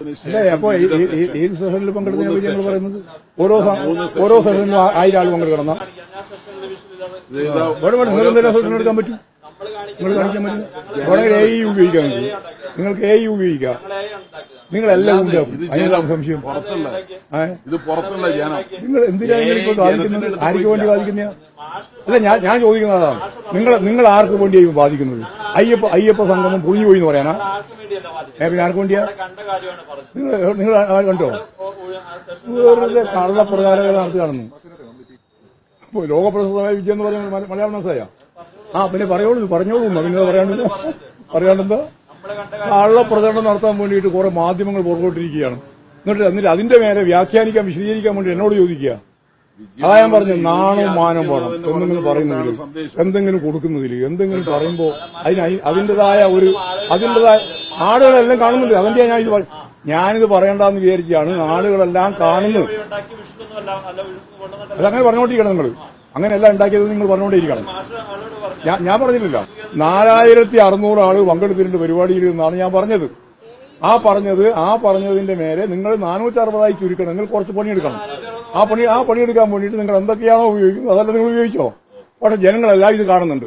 അല്ലേ? അപ്പോ ഏത് സെഷനിൽ പങ്കെടുക്കുന്ന ഞങ്ങൾ പറയുന്നത് ഓരോ ഓരോ സെഷനിലും ആയിരം ആൾ പങ്കെടുക്കണം. ഇത് ഇതാ വേണം വേണം നിങ്ങൾ എന്തെങ്കിലും സെഷൻ എടുക്കാൻ പറ്റും? നിങ്ങൾ കാണിക്കാൻ പറ്റും? വേണമെങ്കിൽ എ ഇ നിങ്ങൾക്ക് നിങ്ങൾക്ക് എ ഇ ഉപയോഗിക്കാം. നിങ്ങളെല്ലാം അതിനെല്ലാം സംശയം. പുറത്തുള്ള ഇത് പുറത്തുള്ള ജനം. നിങ്ങൾ എന്തിനാണ് നിങ്ങൾ ഇപ്പോൾ ബാധിക്കുന്നത്? ആർക്ക് വേണ്ടി ബാധിക്കുന്ന? അല്ല ഞാൻ ഞാൻ ചോദിക്കുന്നതാണ് നിങ്ങൾ നിങ്ങൾ ആർക്ക് വേണ്ടിയായി ബാധിക്കുന്നത്? അയ്യപ്പ അയ്യപ്പ സംഗമം പൊളിഞ്ഞു പോയി എന്ന് പറയാനാ? ഏ, പിന്നെ ആർക്ക് വേണ്ടിയാ? നിങ്ങൾ നിങ്ങൾ കണ്ടോ? വെറുതെ നടത്തി നടത്തുകയാണെന്ന് അപ്പൊ ലോകപ്രസിദ്ധമായ വിജയം എന്ന് പറയുന്നത് മല- മലയാളം മനസ്സായ? ആ പിന്നെ പറയോളൂ പറഞ്ഞോളൂ നിങ്ങൾ പിന്നെ പറയാണ്ട് പറയാണ്ടെന്താ കള്ളപ്രചരണം നടത്താൻ വേണ്ടിയിട്ട് കുറെ മാധ്യമങ്ങൾ പുറകോട്ടിരിക്കുകയാണ്. എന്നിട്ട് എന്നിട്ട് അതിന്റെ മേലെ വ്യാഖ്യാനിക്കാൻ വിശദീകരിക്കാൻ വേണ്ടി എന്നോട് ചോദിക്കുക. അതാ ഞാൻ പറഞ്ഞു നാണവും മാനം വേണം. എന്തെങ്കിലും പറയുന്നതിൽ എന്തെങ്കിലും കൊടുക്കുന്നതിൽ എന്തെങ്കിലും പറയുമ്പോ അതിന് അതിന്റെതായ അതിന്റേതായ ഒരു അതിന്റെതായ ആളുകളെല്ലാം കാണുന്നുണ്ട് അതിന്റെ ഞാൻ ഇത് ഞാനിത് പറയണ്ടെന്ന് വിചാരിച്ചാണ് ആളുകളെല്ലാം കാണുന്നത് അതങ്ങനെ പറഞ്ഞുകൊണ്ടിരിക്കണം നിങ്ങൾ അങ്ങനെയല്ല ഉണ്ടാക്കിയത് നിങ്ങൾ പറഞ്ഞുകൊണ്ടിരിക്കണം ഞാൻ ഞാൻ പറഞ്ഞിട്ടില്ല നാലായിരത്തി അറുന്നൂറ് ആൾ പങ്കെടുത്തിട്ടുണ്ട് പരിപാടിയിൽ എന്നാണ് ഞാൻ പറഞ്ഞത്. ആ പറഞ്ഞത് ആ പറഞ്ഞതിന്റെ മേലെ നിങ്ങൾ നാനൂറ്റി അറുപതായി ചുരുക്കണം. നിങ്ങൾ കുറച്ച് പണിയെടുക്കണം. ആ പണി ആ പണിയെടുക്കാൻ വേണ്ടിയിട്ട് നിങ്ങൾ എന്തൊക്കെയാണോ ഉപയോഗിക്കുന്നത് അതല്ല നിങ്ങൾ ഉപയോഗിച്ചോ? പക്ഷെ ജനങ്ങളെല്ലാം ഇത് കാണുന്നുണ്ട്.